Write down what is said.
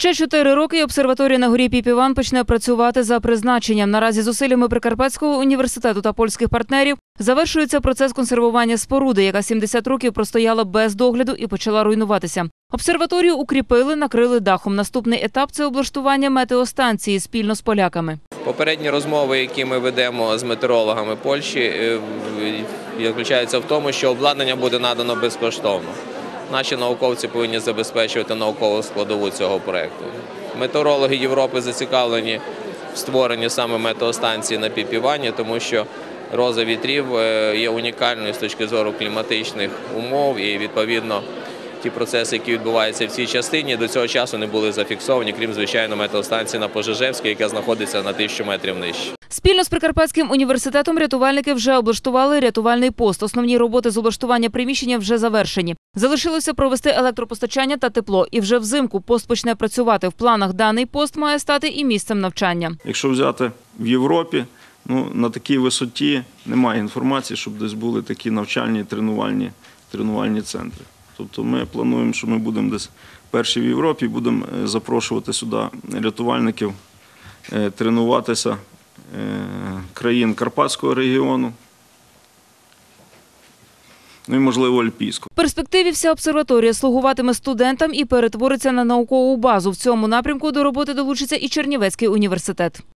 Ще чотири роки обсерваторія на горі Піпіван почне працювати за призначенням. Наразі зусиллями Прикарпатського університету та польських партнерів завершується процес консервування споруди, яка 70 років простояла без догляду і почала руйнуватися. Обсерваторію укріпили, накрили дахом. Наступний етап це облаштування метеостанції спільно з поляками. Попередні розмови, які ми ведемо з метеорологами Польщі, е, заключаються в тому, що обладнання буде надано безкоштовно. Наші науковці повинні забезпечувати наукову складову цього проекту. Метеорологи Європи зацікавлені в створенні саме метеостанції на Піпівані, тому що роза вітрів е, є унікальною з точки зору кліматичних умов і відповідно. Ті процеси, які відбуваються в цій частині, до цього часу не були зафіксовані, крім звичайно метеостанції на Пожежевській, яка знаходиться на тисячу метрів нижче. Спільно з Прикарпатським університетом рятувальники вже облаштували рятувальний пост. Основні роботи з облаштування приміщення вже завершені. Залишилося провести електропостачання та тепло. І вже взимку пост почне працювати. В планах даний пост має стати і місцем навчання. Якщо взяти в Європі, ну, на такій висоті немає інформації, щоб десь були такі навчальні тренувальні, тренувальні центри. Тобто ми плануємо, що ми будемо десь перші в Європі, будемо е, запрошувати сюди рятувальників е, тренуватися країн Карпатського регіону, ну і, можливо, Альпійську. В перспективі вся обсерваторія слугуватиме студентам і перетвориться на наукову базу. В цьому напрямку до роботи долучиться і Чернівецький університет.